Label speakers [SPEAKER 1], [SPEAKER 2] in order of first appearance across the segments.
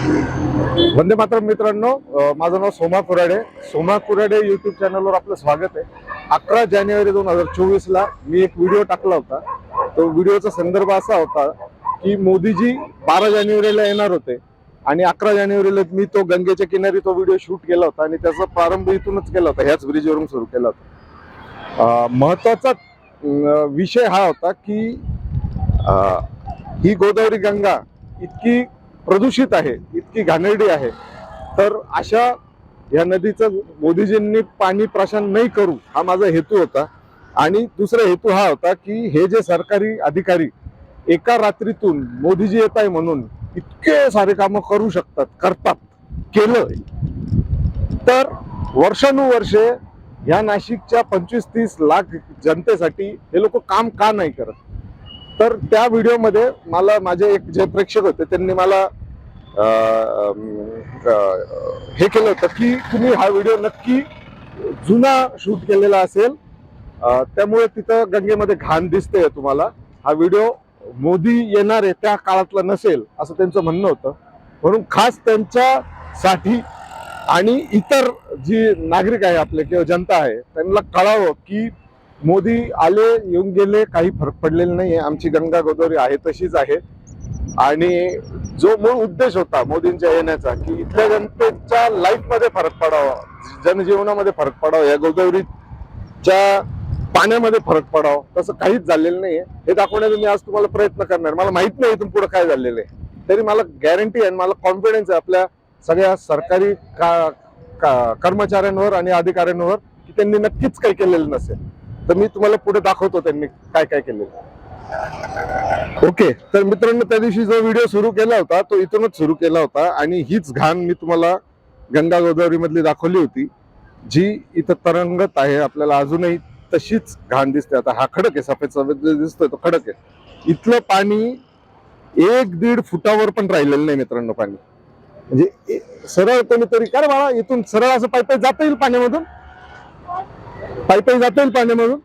[SPEAKER 1] वंदे मातरम मित्रांनो माझं नाव सोमा कुराडे. सोमा कुराडे युट्यूब चॅनलवर आपलं स्वागत आहे. अकरा जानेवारी दोन हजार चोवीसला मी एक व्हिडिओ टाकला होता. तो व्हिडिओचा संदर्भ असा होता की मोदीजी बारा जानेवारीला येणार होते आणि अकरा जानेवारीला मी तो गंगेच्या किनारी तो व्हिडिओ शूट केला होता आणि त्याचा प्रारंभ इथूनच केला होता. ह्याच ब्रिजवरून सुरू केला होता. महत्त्वाचा विषय हा होता की ही गोदावरी गंगा इतकी प्रदूषित आहे इतकी घाणेरडी आहे. तर अशा या नदीचं मोदीजींनी पाणी प्राशन नाही करू हा माझा हेतू होता. आणि दुसरा हेतू हा होता की हे जे सरकारी अधिकारी एका रात्रीतून मोदीजी येत आहे म्हणून इतके सारे कामं करू शकतात करतात केलं. तर वर्षानुवर्षे ह्या नाशिकच्या पंचवीस तीस लाख जनतेसाठी हे लोक काम का नाही करत? तर त्या व्हिडिओमध्ये मला माझे एक जे प्रेक्षक होते त्यांनी मला हे केलं होतं की तुम्ही हा व्हिडिओ नक्की जुना शूट केलेला असेल. त्यामुळे तिथं गंगेमध्ये घाण दिसते तुम्हाला. हा व्हिडिओ मोदी येणार आहे त्या काळातला नसेल असं त्यांचं म्हणणं होतं. म्हणून खास त्यांच्यासाठी आणि इतर जी नागरिक आहे आपले किंवा जनता आहे त्यांना कळावं की मोदी आले येऊन गेले काही फरक पडलेला आहे आमची गंगा गोदावरी आहे तशीच आहे. आणि जो मूळ उद्देश होता मोदींच्या येण्याचा की इथल्या जनतेच्या लाईफमध्ये फरक पडावा जनजीवनामध्ये फरक पडावा या गोदावरीच्या पाण्यामध्ये फरक पडावा तसं काहीच झालेलं नाहीये. हे दाखवण्याचा मी आज तुम्हाला प्रयत्न करणार. मला माहीत नाही इथून पुढे काय झालेलं आहे. तरी मला गॅरंटी आहे मला कॉन्फिडन्स आहे आपल्या सगळ्या सरकारी का- का- कर्मचाऱ्यांवर आणि अधिकाऱ्यांवर की त्यांनी नक्कीच काही केलेलं नसेल. तर मी तुम्हाला पुढे दाखवतो त्यांनी काय काय केलेलं ओके तर मित्रांनो त्या दिवशी जो व्हिडिओ सुरू केला होता तो इथूनच सुरू केला होता आणि हीच घाण मी तुम्हाला गंगा गोदावरी मधली दाखवली होती जी इथं तरंगत आहे आपल्याला अजूनही तशीच घाण दिसते. आता हा खडक आहे सफेद सफेद दिसतोय तो खडक आहे. इथलं पाणी एक दीड फुटावर पण राहिलेलं नाही मित्रांनो पाणी. म्हणजे सरळ कोणीतरी काय बाळा इथून सरळ असं पायपाई जाता येईल पाण्यामधून? पायपाई जाता येईल पाण्यामधून?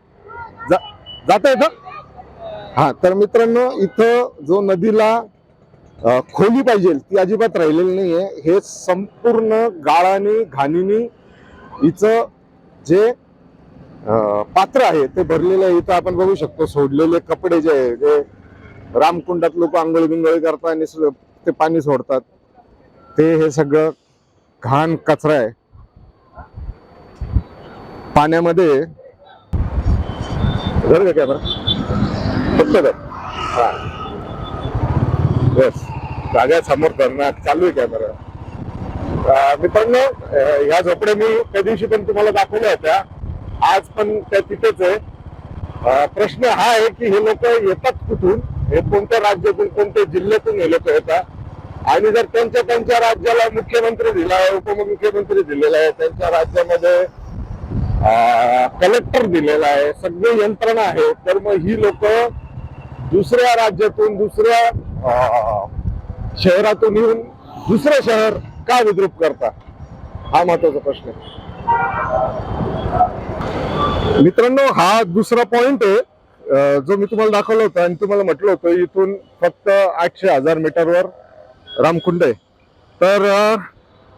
[SPEAKER 1] जा- जाता येतं? हा तर मित्रांनो इथं जो नदीला खोली पाहिजे ती अजिबात राहिलेली नाहीये. हे संपूर्ण गाळाने घाणीनी हिचं जे पात्र आहे ते भरलेलं आहे. इथं आपण बघू शकतो सोडलेले कपडे जे आहे जे रामकुंडात लोक आंघोळी बिंगोळी करतात आणि ते पाणी सोडतात. ते हे सगळं घाण कचरा आहे. पाण्यामध्ये. का कॅमेरा हा. बस जागा समोर धरणार. चालू आहे कॅमेरा मित्रांनो ह्या झोपड्या मी त्या दिवशी पण तुम्हाला दाखवल्या होत्या. आज पण त्या तिथेच आहे. प्रश्न हा आहे की हे लोक येतात कुठून? हे कोणत्या राज्यातून कोणत्या जिल्ह्यातून हे लोक येतात? आणि जर त्यांच्या त्यांच्या राज्याला मुख्यमंत्री दिला आहे उपमुख्यमंत्री दिलेला आहे त्यांच्या राज्यामध्ये कलेक्टर दिलेला आहे सगळी यंत्रणा आहे तर मग ही लोक दुसऱ्या राज्यातून दुसऱ्या शहरातून येऊन दुसरं शहर का विद्रूप करता? हा महत्त्वाचा प्रश्न आहे. मित्रांनो हा दुसरा पॉइंट आहे. जो मी तुम्हाला दाखवला होता आणि तुम्हाला म्हटलं होतं इथून फक्त आठशे हजार मीटरवर रामकुंड आहे. तर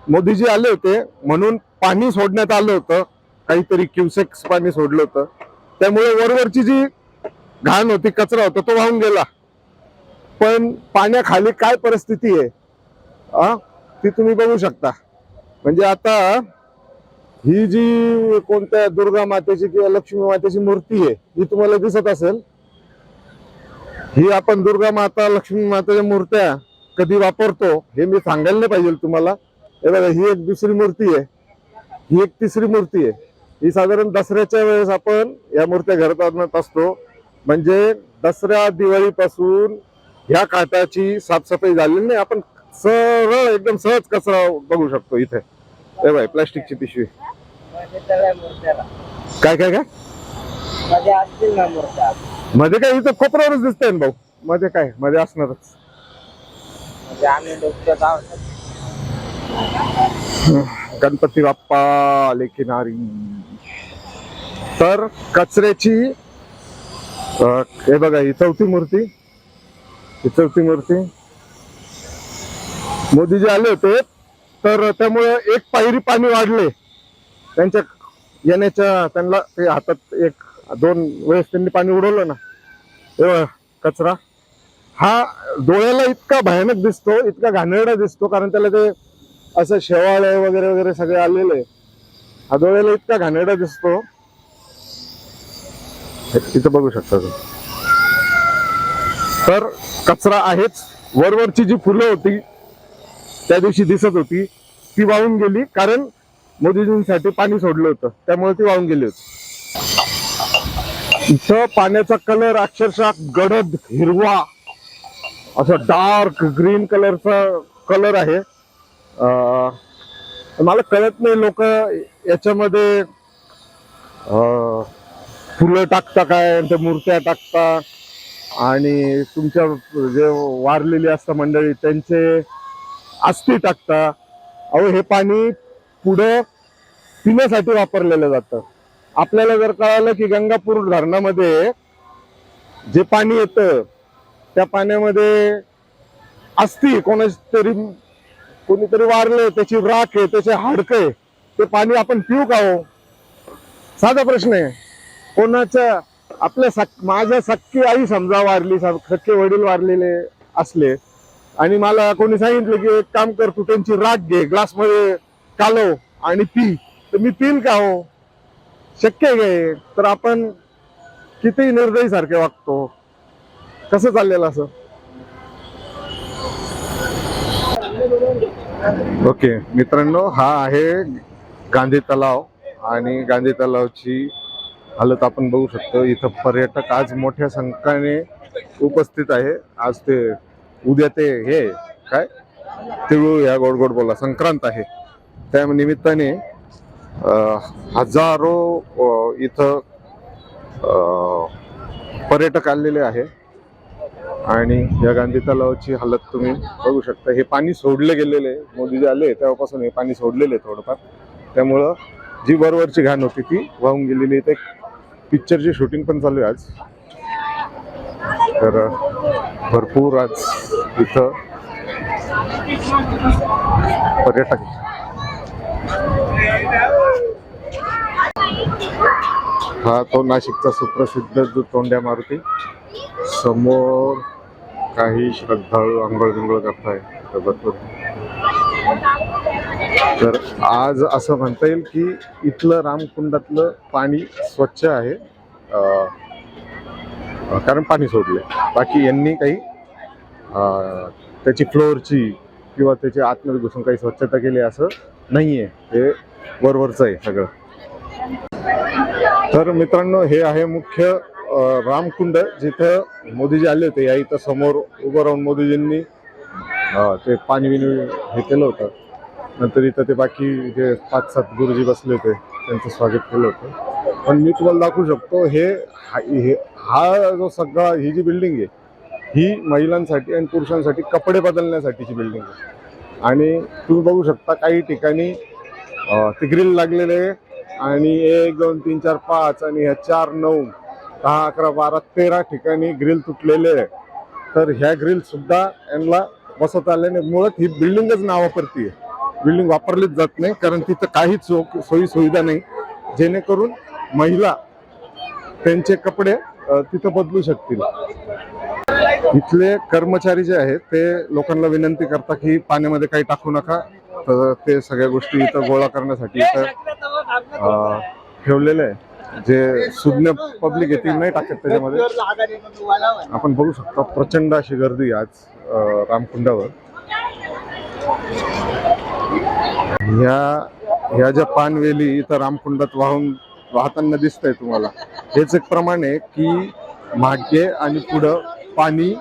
[SPEAKER 1] मोदीजी आले होते म्हणून पाणी सोडण्यात आलं होतं. काहीतरी क्युसेक्स पाणी सोडलं होतं. त्यामुळे वरवरची जी घाण होती कचरा होता तो वाहून गेला. पण पाण्याखाली काय परिस्थिती आहे? हा ती तुम्ही बघू शकता. म्हणजे आता ही जी कोणत्या दुर्गा मातेची किंवा लक्ष्मी मातेची मूर्ती आहे ही तुम्हाला दिसत असेल. ही आपण दुर्गा माता लक्ष्मी माताच्या मूर्त्या कधी वापरतो हे मी सांगायला नाही पाहिजे तुम्हाला. हे बघा ही एक दुसरी मूर्ती आहे. ही एक तिसरी मूर्ती आहे. ही साधारण दसऱ्याच्या वेळेस आपण या मूर्त्या घरात आणत असतो. म्हणजे दसऱ्या दिवाळीपासून ह्या काटाची साफसफाई झालेली नाही. आपण सरळ एकदम सहज कचरा बघू शकतो इथे. हे बाय प्लास्टिकची पिशवी. काय काय काय?
[SPEAKER 2] मध्ये
[SPEAKER 1] काय? इथं खोपऱ्यावरच दिसतंय ना भाऊ. मध्ये काय? मध्ये असणारच.
[SPEAKER 2] म्हणजे
[SPEAKER 1] गणपती बाप्पा आले किनारी तर कचऱ्याची हे बघा ही चौथी मूर्ती. ही चौथी मूर्ती. मोदीजी आले होते तर त्यामुळे एक पायरी पाणी वाढले. त्यांच्या येण्याच्या त्यांना ते हातात एक दोन वेळेस त्यांनी पाणी उडवलं ना. तेव्हा कचरा. हा डोळ्याला इतका भयानक दिसतो इतका घाणेरडा दिसतो कारण त्याला ते असं शेवाळे वगैरे वगैरे सगळे आलेले. हा डोळ्याला इतका घाणेरडा दिसतो. इथं बघू शकता तर कचरा आहेच. वरवरची जी फुलं होती त्या दिवशी दिसत होती ती वाहून गेली कारण मोदीजींसाठी पाणी सोडलं होतं. त्यामुळे ती वाहून गेली होती. इथं पाण्याचा कलर अक्षरशः गडद हिरवा असं डार्क ग्रीन कलरचा कलर आहे. मला कळत नाही लोक याच्यामध्ये फुलं टाकता काय त्या मूर्त्या टाकता? आणि तुमच्या जे वारलेली असतात मंडळी त्यांचे आस्थी टाकता. अहो हे पाणी पुढं पिण्यासाठी वापरलेलं जातं. आपल्याला जर कळालं की गंगापूर धरणामध्ये जे पाणी येतं त्या पाण्यामध्ये अस्थि कोणाच तरी कोणीतरी वारले त्याची राख आहे त्याचे हाडकं आहे ते पाणी आपण पिऊ का हो? साधा प्रश्न आहे. कोणाच्या आपल्या सक माझ्या सख्खी आई समजा वारली सख्खे वडील वारलेले असले आणि मला कोणी सांगितलं की एक काम कर तू त्यांची राख घे ग्लासमध्ये कालो कालव आणि पी. तर मी पिल का हो? शक्य आहे तर आपण किती निर्दयी सारखे वागतो. कसं चाललेलं असं? ओके मित्रांनो हा आहे गांधी तलाव आणि गांधी तलावची हालत आपण बघू शकतो. इथं पर्यटक आज मोठ्या संख्येने उपस्थित आहे. आज ते उद्या ते हे काय? तिळू या गोड गोड बोला संक्रांत आहे. त्या निमित्ताने हजारो इथं पर्यटक आलेले आहे. आणि या गांधी तलावाची हालत तुम्ही बघू शकता. हे पाणी सोडले गेलेले मोदी मोदीजी आले तेव्हापासून हे पाणी सोडलेले आहे थोडंफार. त्यामुळं जी वरवरची घाण होती ती वाहून गेलेली ते पिक्चरची शूटिंग पण चालू आहे आज. तर भरपूर आज इथं पर्यटक हा तो नाशिकचा सुप्रसिद्ध जो तोंड्या मारुती समोर काही श्रद्धाळू आंघोळ बिंघोळ करताय भरपूर तर आज असं म्हणता येईल की इथलं रामकुंडातलं पाणी स्वच्छ आहे. कारण पाणी सोडले बाकी यांनी काही त्याची फ्लोअरची किंवा त्याची आतमध्ये घुसून काही स्वच्छता केली असं नाही आहे हे वरवरचं आहे सगळं. तर मित्रांनो हे आहे मुख्य रामकुंड जिथं मोदीजी आले होते. या इथं समोर उभं राहून मोदीजींनी ते पाणी बिणी हे केलं होतं. नंतर इथं ते बाकी जे पाच सात गुरुजी बसले होते त्यांचं स्वागत केलं होतं. पण मी तुम्हाला दाखवू शकतो हे हा हे- हा जो सगळा ही जी बिल्डिंग आहे ही महिलांसाठी आणि पुरुषांसाठी कपडे बदलण्यासाठीची बिल्डिंग आहे. आणि तुम्ही बघू शकता काही ठिकाणी ते ग्रिल लागलेले आहे आणि एक दोन तीन चार पाच आणि ह्या चार नऊ दहा अकरा बारा तेरा ठिकाणी ग्रिल तुटलेले आहे. तर ह्या ग्रिल सुद्धा यांना बसवता आल्याने मुळात ही बिल्डिंगच नावापरती आहे. बिल्डिंग वापरलीच जात नाही कारण तिथं काहीच सो- सोयी सुविधा नाही. जेणेकरून महिला त्यांचे कपडे तिथं बदलू शकतील. इथले कर्मचारी जे आहेत ते लोकांना विनंती करतात की पाण्यामध्ये काही टाकू नका. तर ते सगळ्या गोष्टी इथं गोळा करण्यासाठी इथं ठेवलेले आहे. जे सुज्ञ पब्लिक आहे ती नाही टाकत त्याच्यामध्ये. आपण बघू शकता प्रचंड अशी गर्दी आहे आज रामकुंडावर. ह्या ह्या ज्या पानवेली इथं रामकुंडात वाहून वाहताना दिसतंय तुम्हाला हेच एक प्रमाण आहे की मागे आणि पुढं पाणी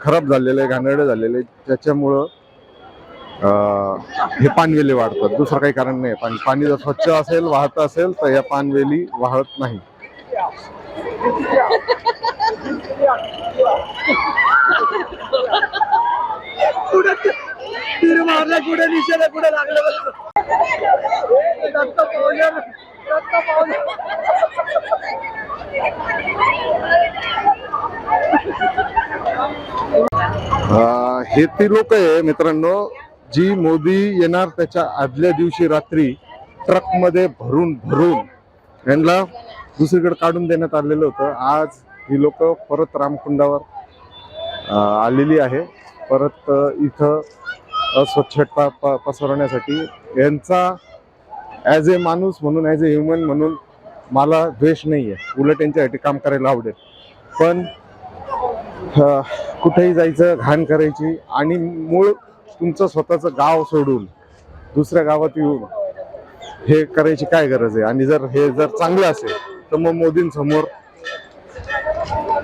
[SPEAKER 1] खराब झालेलं आहे घाणेरडं झालेलं आहे. त्याच्यामुळं अ, हे पानवेली वाढतात. दुसरं काही कारण नाही. पाणी पाणी जर स्वच्छ असेल वाहत असेल तर या पानवेली वाहत नाही
[SPEAKER 2] तीर मारला कुठे निशाला कुठे लागलं दत्त पावलं दत्त पावलं
[SPEAKER 1] हे ती लोक आहे मित्रांनो जी मोदी येणार त्याच्या आदल्या दिवशी रात्री ट्रकमध्ये भरून भरून. यांना दुसरीकडे काढून देण्यात आलेलं होतं. आज ही लोक परत रामकुंडावर आलेली आहे. परत इथं अस्वच्छता प- पसरवण्यासाठी. यांचा ॲज ए माणूस म्हणून ॲज ए ह्युमन म्हणून मला द्वेष नाही आहे उलट यांच्यासाठी काम करायला आवडेल. पण कुठेही जायचं घाण करायची आणि मूळ तुमचं स्वतःचं गाव सोडून दुसऱ्या गावात येऊन हे करायची काय गरज आहे? आणि जर हे जर चांगलं असेल तर मग मोदींसमोर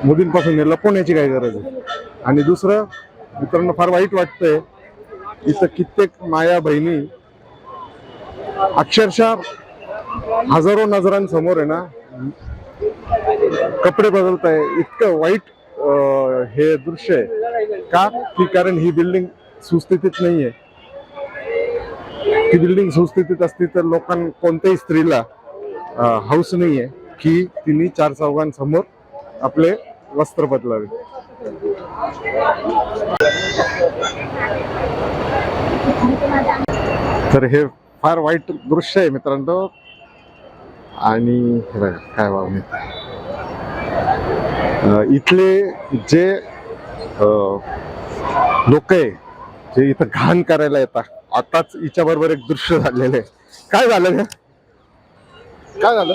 [SPEAKER 1] मोदींपासून हे लपवण्याची काय गरज आहे? आणि दुसरं मित्रांनो फार वाईट वाटतंय इथं कित्येक माया बहिणी अक्षरशः हजारो नजरांसमोर आहे ना कपडे बदलत आहे इतकं वाईट अं, हे दृश्य आहे. का? की कारण ही बिल्डिंग सुस्थितीत नाहीये. ती बिल्डिंग सुस्थितीत असती तर लोकां कोणत्याही स्त्रीला हौस नाहीये की तिने चार चौघांसमोर आपले वस्त्र बदलावे. तर हे फार वाईट दृश्य आहे मित्रांनो. आणि हे बघा काय वाव अं, इथले जे लोक आहे जे इथं घाण करायला येतात आताच हिच्या बरोबर एक दृश्य झालेलं आहे. काय झालं काय झालं?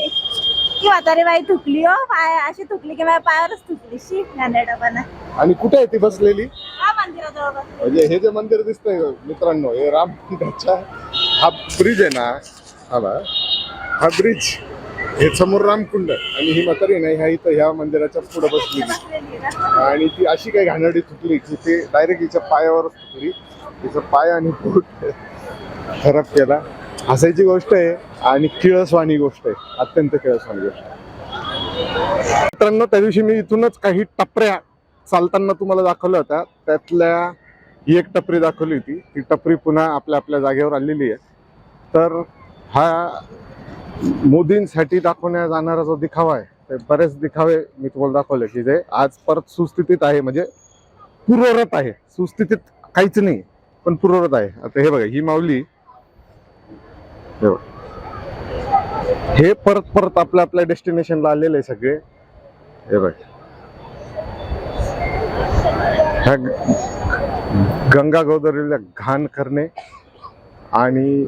[SPEAKER 3] म्हातारी बाई थुकली हो पाय अशी थुकली की माझ्या पायावरच थुकली शी
[SPEAKER 1] आणि कुठे आहे ती बसलेली
[SPEAKER 3] हा मंदिराजवळ.
[SPEAKER 1] म्हणजे हे जे मंदिर दिसतंय मित्रांनो हे रामकुंडाच्या हा ब्रिज आहे ना हा बा, हा ब्रिज हे समोर रामकुंड. आणि ही म्हातारी नाही ह्या इथं ह्या मंदिराच्या पुढे बसलेली
[SPEAKER 3] बसलेली ना.
[SPEAKER 1] आणि ती अशी काही घाणेरडी चुकली की ते डायरेक्ट हिच्या पायावर चुकली तिचं पाय आणि पोट खराब केला हसायची गोष्ट आहे आणि किळसवाणी गोष्ट आहे. अत्यंत किळसवाणी गोष्ट मित्रांनो त्या दिवशी मी इथूनच काही टपऱ्या चालताना तुम्हाला दाखवल्या होत्या. त्यातल्या ही एक टपरी दाखवली होती. ती टपरी पुन्हा आपल्या आपल्या जागेवर आलेली आहे. तर हा मोदींसाठी दाखवण्यात जाणारा जो दिखावा आहे ते बरेच दिखावे मी तुम्हाला दाखवले की जे आज परत सुस्थितीत आहे. म्हणजे पूर्वरत आहे. सुस्थितीत काहीच नाही पण पूर्वरत आहे. आता हे बघा ही माऊली हे. हे परत परत आपल्या आपल्या डेस्टिनेशनला आलेले आहे सगळे. हे बघ. ह्या गंगा गोदावरीला घाण करणे आणि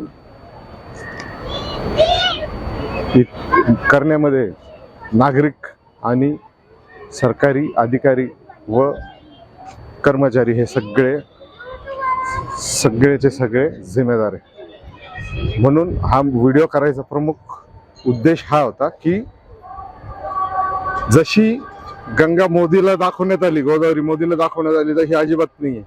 [SPEAKER 1] करण्यामध्ये नागरिक आणि सरकारी अधिकारी व कर्मचारी हे सगळे सगळेचे सगळे जिम्मेदार आहे म्हणून हा व्हिडिओ करायचा प्रमुख उद्देश हा होता की जशी गंगा मोदीला दाखवण्यात आली गोदावरी मोदीला दाखवण्यात आली तशी अजिबात नाहीये.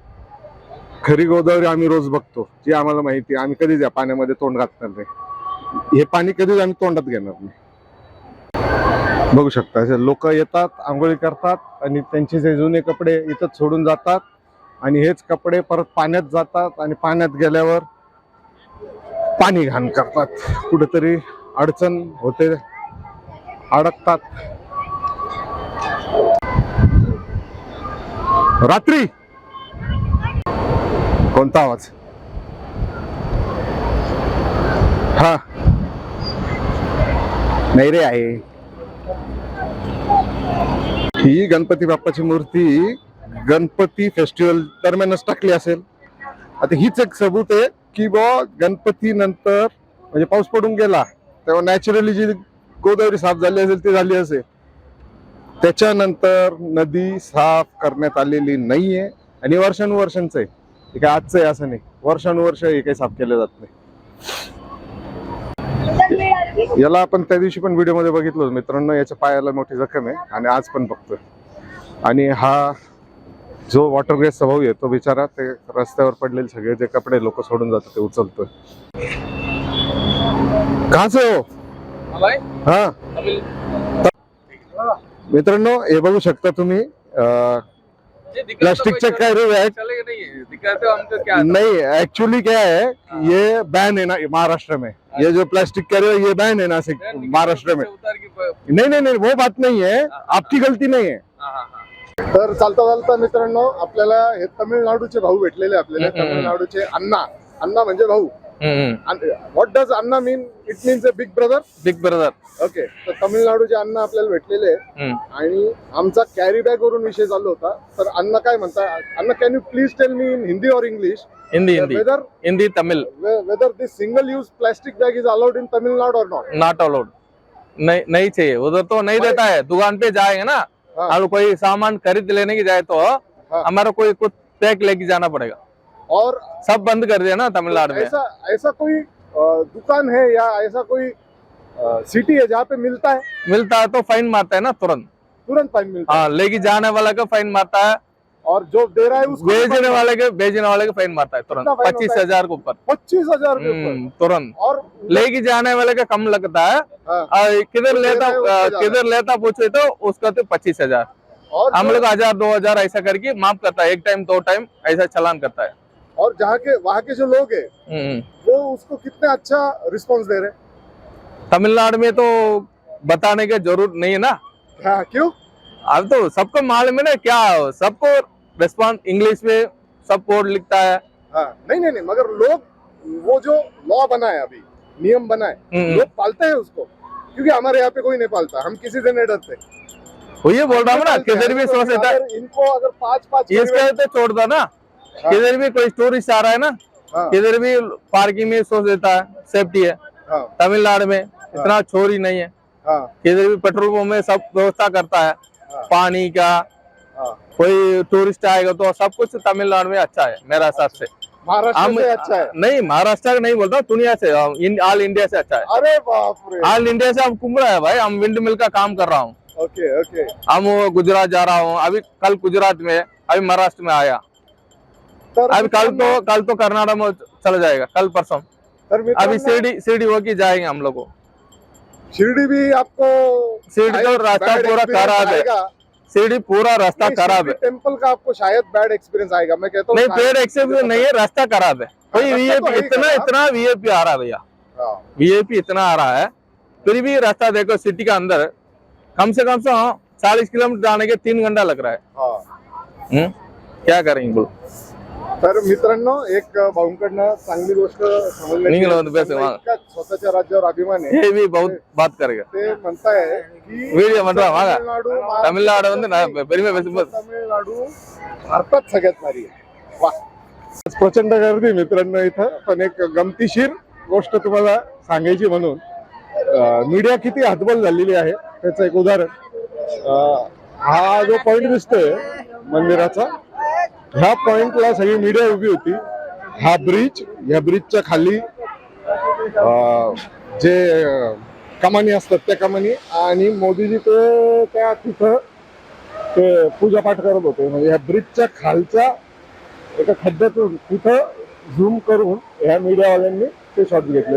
[SPEAKER 1] खरी गोदावरी आम्ही रोज बघतो जी आम्हाला माहिती आहे. आम्ही कधीच या पाण्यामध्ये तोंड घातणार नाही. हे पाणी कधीच आम्ही तोंडात घेणार नाही. बघू शकता लोक येतात आंघोळी करतात आणि त्यांचे जे जुने कपडे इथंच सोडून जातात आणि हेच कपडे परत पाण्यात जातात आणि पाण्यात गेल्यावर पाणी घाण करतात. कुठेतरी अडचण होते अडकतात. रात्री! कोणता आवाज? हा. नाही रे आहे. ही गणपती बाप्पाची मूर्ती गणपती फेस्टिवल दरम्यानच टाकली असेल. आता हीच एक सबूत आहे. की बा गणपती नंतर म्हणजे पाऊस पडून गेला तेव्हा नॅचरली जी गोदावरी साफ झाली असेल ती झाली असेल. त्याच्यानंतर नदी साफ करण्यात आलेली नाहीये आणि वर्षानुवर्षांचं आहे. हे काय आजचं आहे असं नाही. वर्षानुवर्ष हे काही साफ केलं जात नाही. याला आपण त्या दिवशी पण व्हिडिओमध्ये बघितलं मित्रांनो. याच्या पायाला मोठी जखम आहे आणि आज पण बघतोय. आणि हा जो वॉटर ग्रेसचा भाऊ आहे तो बिचारा ते रस्त्यावर पडलेले सगळे जे कपडे लोक सोडून जातात ते उचलतोय. काच हो? हा मित्रांनो हे बघू शकता तुम्ही प्लास्टिकचे काय रे बॅग
[SPEAKER 2] दिखाते हो क्या
[SPEAKER 1] नहीं एक्चुअली क्या है. ये बैन है ना महाराष्ट्र में. ये जो प्लास्टिक कैरी है ये बैन है ना महाराष्ट्र में. नहीं नहीं नहीं वो बात नहीं है आपकी गलती नहीं है
[SPEAKER 2] हाँ, हाँ, हाँ।
[SPEAKER 1] तर चालता चालता मित्रांनो आपल्याला हे तमिळनाडूचे भाऊ भेटलेले आपल्याला. तमिळनाडूचे अण्णा. अण्णा म्हणजे भाऊ. What does Anna mean it means a big brother
[SPEAKER 2] big brother
[SPEAKER 1] okay तर तमिळनाडूचे अण्णा आपल्याला भेटलेले. आणि आमचा कॅरी बॅग वरून विषय चालू होता. तर अण्णा काय म्हणता अण्णा can you please tell me in Hindi और English
[SPEAKER 2] Hindi Hindi
[SPEAKER 1] whether
[SPEAKER 2] Hindi Tamil
[SPEAKER 1] whether this single use plastic bag is allowed in Tamil Nadu और नॉट
[SPEAKER 2] नॉट अलाउड नहीं नहीं चाहिए उधर तो नहीं देता है दुकान पे जाएंगे ना। और कोई सामान खरीद लेने की जाए तो हमारा कोई कुछ पैक लेके जाना पड़ेगा।
[SPEAKER 1] और
[SPEAKER 2] सब बंद कर दिया ना तमिलनाडु में।
[SPEAKER 1] ऐसा ऐसा कोई दुकान है या ऐसा कोई सिटी है जहाँ पे मिलता है?
[SPEAKER 2] मिलता है तो फाइन मारता है ना तुरंत।
[SPEAKER 1] तुरंत फाइन मिलता है
[SPEAKER 2] हाँ। लेके जाने वाला का फाइन मारता है।
[SPEAKER 1] और जो दे रहा है उसको
[SPEAKER 2] भेजने वाले के भेजने वाले का फाइन मारता है तुरंत। पच्चीस हज़ार के ऊपर।
[SPEAKER 1] पच्चीस हज़ार
[SPEAKER 2] हम्म, तुरंत।
[SPEAKER 1] और
[SPEAKER 2] लेके जाने वाले का कम लगता है।
[SPEAKER 1] हाँ,
[SPEAKER 2] किधर लेता अ,
[SPEAKER 1] ज़्यादा।
[SPEAKER 2] किधर लेता पूछे तो उसका तो पच्चीस हज़ार। हम लोग हज़ार दो हज़ार ऐसा करके माफ़ करता है एक टाइम दो टाइम ऐसा चलान करता है।
[SPEAKER 1] और जहाँ के वहाँ के जो लोग है
[SPEAKER 2] हम्म,
[SPEAKER 1] वो उसको कितना अच्छा रिस्पॉन्स दे रहे
[SPEAKER 2] तमिलनाडु में तो बताने की ज़रूरत नहीं है ना।
[SPEAKER 1] हाँ, क्यों?
[SPEAKER 2] अब तो सबको मालूम है ना क्या सबको रिस्पॉन्स इंग्लिश में सब बोर्ड लिखता है।
[SPEAKER 1] हाँ नहीं नहीं नहीं मगर लोग वो जो लॉ बना है अभी नियम बना है
[SPEAKER 2] हम्म।
[SPEAKER 1] लोग पालते हैं उसको क्योंकि हमारे यहाँ पे कोई नहीं पालता हम किसी से नहीं डरते।
[SPEAKER 2] वो ये बोल रहा हूँ ना किधर भी सो सकता है।
[SPEAKER 1] इनको अगर पाँच पाँच
[SPEAKER 2] इसके तो छोड़ दो ना।
[SPEAKER 1] हाँ।
[SPEAKER 2] किधर भी कोई टूरिस्ट आ रहा है ना
[SPEAKER 1] हाँ,
[SPEAKER 2] किधर भी पार्किंग में सोच देता है सेफ्टी है।
[SPEAKER 1] हाँ,
[SPEAKER 2] तमिलनाडु में इतना चोरी नहीं है। किधर भी पेट्रोल पंप में सब व्यवस्था करता है। पानी का। कोई टूरिस्ट आएगा तो सब कुछ तमिलनाडु में अच्छा है मेरा हिसाब से।
[SPEAKER 1] महाराष्ट्र
[SPEAKER 2] हम
[SPEAKER 1] से अच्छा है?
[SPEAKER 2] नहीं महाराष्ट्र का नहीं बोलता दुनिया से इन, ऑल इंडिया से अच्छा है।
[SPEAKER 1] अरे बाप रे।
[SPEAKER 2] ऑल इंडिया से हम घूम रहा है भाई हम विंड मिल का काम कर रहा हूँ।
[SPEAKER 1] ओके ओके
[SPEAKER 2] हम गुजरात जा रहा हूँ अभी कल गुजरात में अभी महाराष्ट्र में आया। अभी कल तो कल तो कर्नाटक में चला जाएगा कल परसों। अभी सीढ़ी सीढ़ी होके जाएँगे हम लोग को।
[SPEAKER 1] शिर्डी भी आपको
[SPEAKER 2] शिर्डी तो रास्ता पूरा खराब है। सीढ़ी पूरा रास्ता खराब है।
[SPEAKER 1] टेम्पल का आपको शायद बैड एक्सपीरियंस आएगा। मैं कहता हूँ
[SPEAKER 2] नहीं पेड़ एक्सेप्ट नहीं है रास्ता खराब है। कोई
[SPEAKER 1] रास्ता तो
[SPEAKER 2] इतना। इतना वीआईपी आ रहा है भैया। वीआईपी इतना आ रहा है फिर भी रास्ता देखो सिटी का अंदर कम से कम से चालीस किलोमीटर जाने के तीन घंटा लग रहा है? क्या करेंगे बोलो?
[SPEAKER 1] तर मित्रांनो एक भाऊंकडनं चांगली गोष्ट समजल्या स्वतःच्या राज्यावर अभिमान आहे.
[SPEAKER 2] हे मी बहुत बात कर
[SPEAKER 1] ते म्हणताय की
[SPEAKER 2] व्हिडिओ म्हणता
[SPEAKER 1] तमिळनाडू
[SPEAKER 2] म्हणजे
[SPEAKER 1] तमिळनाडू भारतात सगळ्यात भारी आहे. वा. प्रचंड गर्दी मित्रांनो इथं पण एक गमतीशीर गोष्ट तुम्हाला सांगायची म्हणून मीडिया किती हातबल झालेली आहे त्याचं एक उदाहरण. हा जो पॉइंट दिसतोय मंदिराचा ह्या पॉइंटला सगळी मीडिया उभी होती. हा ब्रिज या ब्रिजच्या खाली जे कमानी असतात त्या कमानी आणि मोदीजी ते त्या तिथं ते पूजापाठ करत होते. म्हणजे ह्या ब्रिजच्या खालच्या एका खड्ड्यातून तिथं झूम करून ह्या मीडियावाल्यांनी ते शॉट घेतले.